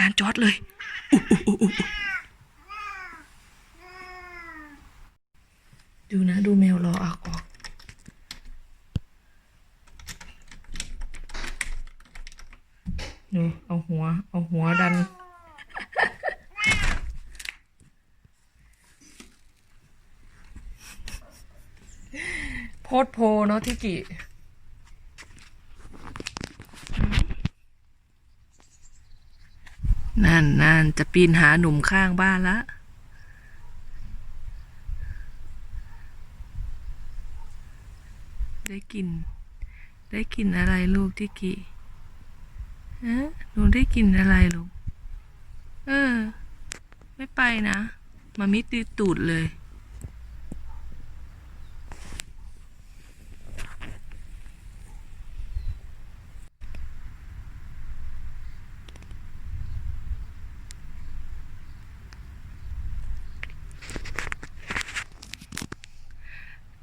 การจอร์ดเลย ดูนะ ดูแมวรอออกออกดูเอาหัว เอาหัวดัน โพดโพเนาะที่กิ นั่นนั่นจะปีนหาหนุ่มข้างบ้านละได้กิน ได้กินอะไรลูกที่กี่ฮะหนูได้กินอะไรลูก เออ ไม่ไปนะมามิตีตูดเลย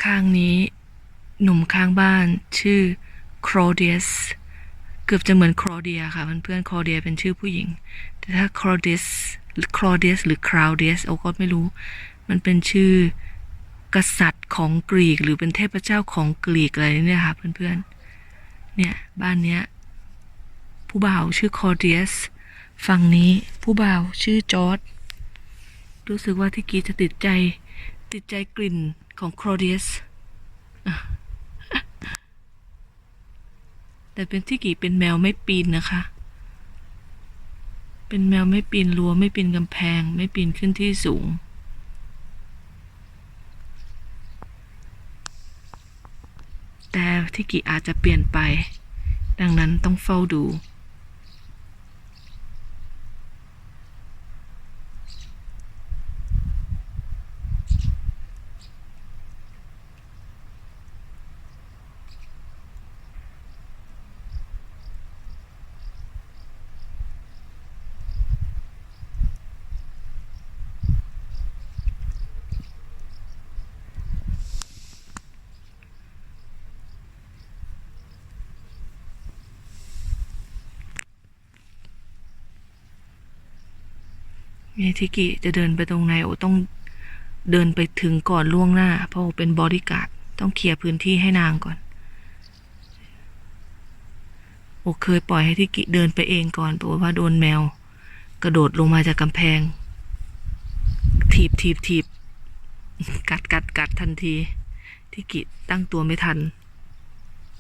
ข้างนี้ หนุ่มข้างบ้านชื่อครอเดียสเกือบจะเหมือนครอเดียค่ะเพื่อนๆครอเดียเป็นชื่อผู้หญิง แต่ถ้าครอเดียสครอเดียสหรือคราวเดียสโอ้ก็ไม่รู้ มันเป็นชื่อกษัตริย์ของกรีกหรือเป็นเทพเจ้าของกรีกอะไรเนี่ยค่ะเพื่อนๆ เนี่ยบ้านเนี้ยผู้บ่าวชื่อครอเดียสฝั่งนี้ผู้บ่าวชื่อจอร์ดรู้สึกว่าที่กีจะติดใจ ติดใจกลิ่นของโครเดียส แต่เป็นที่กี่เป็นแมวไม่ปีนนะคะ เป็นแมวไม่ปีนรั้วไม่ปีนกำแพง ไม่ปีนขึ้นที่สูง แต่ที่กี่อาจจะเปลี่ยนไป ดังนั้นต้องเฝ้าดู เมทิกิจะเดินไปตรงไหนโอต้องเดินไปถึงก่อนล่วงหน้า เพราะโอเป็นบอดี้การ์ดต้องเคลียร์พื้นที่ให้นางก่อน โอเคยปล่อยให้ทิกิเดินไปเองก่อนเพราะว่าโดนแมว กระโดดลงมาจากกำแพง ถีบถีบถีบกัดกัดกัดทันทีทิกิตั้งตัวไม่ทัน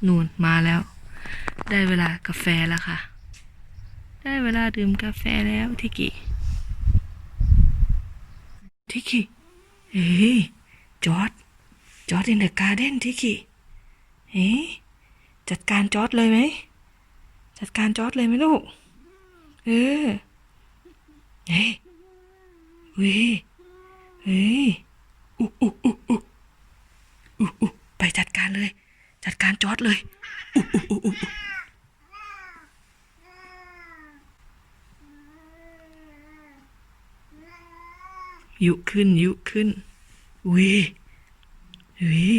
นูนมาแล้ว ได้เวลากาแฟแล้วค่ะ ได้เวลาดื่มกาแฟแล้วทิกิ ทิกิเฮ้ยจอร์ดจอร์ดอินเดอะการ์เด้นทิกิเฮ้ยจัดการจอร์ดเลยไหม จัดการจอร์ดเลยไหมลูก เออ เฮ้ยเฮ้ยเฮ้ยอุ๊อุ๊อุ๊อุ๊อุ๊อุ๊ไปจัดการเลย จัดการจอร์ดเลยอุ๊อุ๊อุ๊อุ๊ ยุขึ้นยุขึ้นวิวิ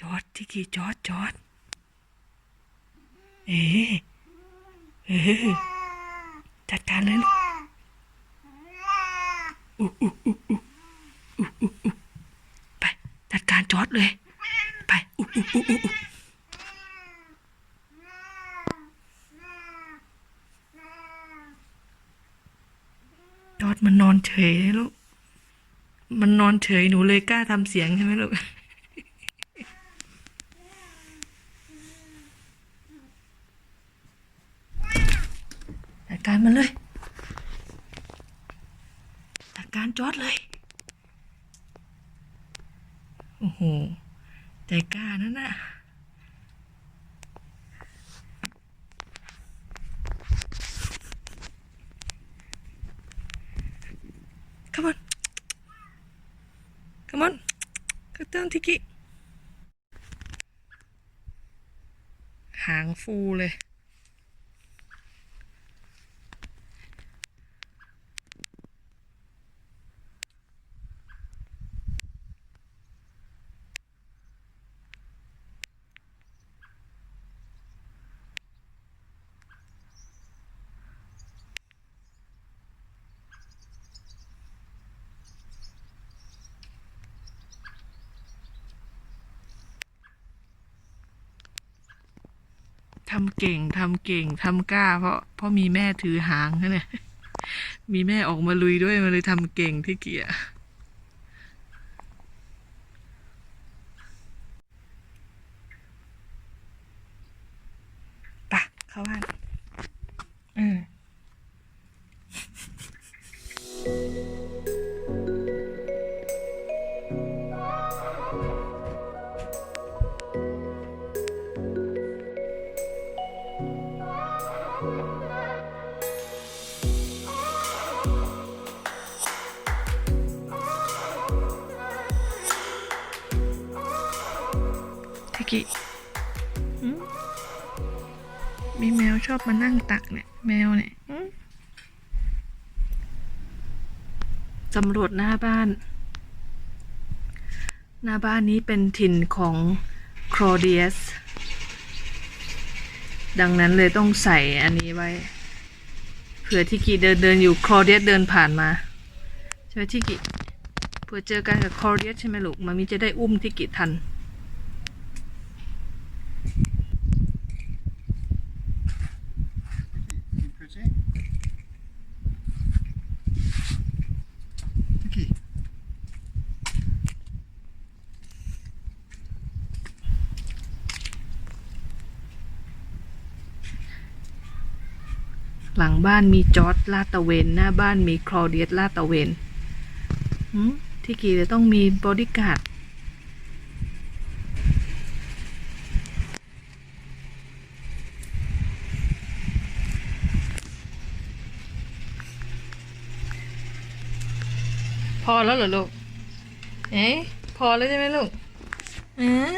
จอดที่กี่จอดจอด เอ๊ะเอ๊ะจัดการเลยลูกอุ๊อุ๊อุ๊อุ๊อุ๊อุ๊อุ๊ไปจัดการจอดเลย ไปอุ๊อุ๊อุ๊อุ๊อุ๊จอดมันนอนเฉยเลยลูก มันนอนเฉยหนูเลยกล้าทำเสียงใช่ไหมลูกจัดการมันเลยจัดการจอดเลย โอ้โห ใจกล้านั่นน่ะ จ้าทิกิ หางฟูเลย ทำเก่งทำเก่งทำกล้า เพราะเพราะมีแม่ถือหางนั่นแหละมีแม่ออกมาลุยด้วยมาเลยทำเก่งที่เกียร์ปะเข้าบ้าน ทิกิมีแมวชอบมานั่งตักเนี่ย แมวเนี่ยหืมสำรวจหน้าบ้าน หน้าบ้านนี้เป็นถิ่นของโครเดียส ดังนั้นเลยต้องใส่อันนี้ไว้ เผื่อทิกิเดินเดินอยู่โครเดียสเดินผ่านมา ใช่ไหมทิกิเผื่อเจอกันกับโครเดียสใช่ไหมลูกมามีจะได้อุ้มทิกิทัน หลังบ้านมีจอร์ดลาดตะเวน หน้าบ้านมีคลอเดียสลาดตะเวนที่กี่จะต้องมีบอดี้การ์ดพอแล้วเหรอลูก เอ๊ะพอแล้วใช่ไหมลูก เอ๊ะ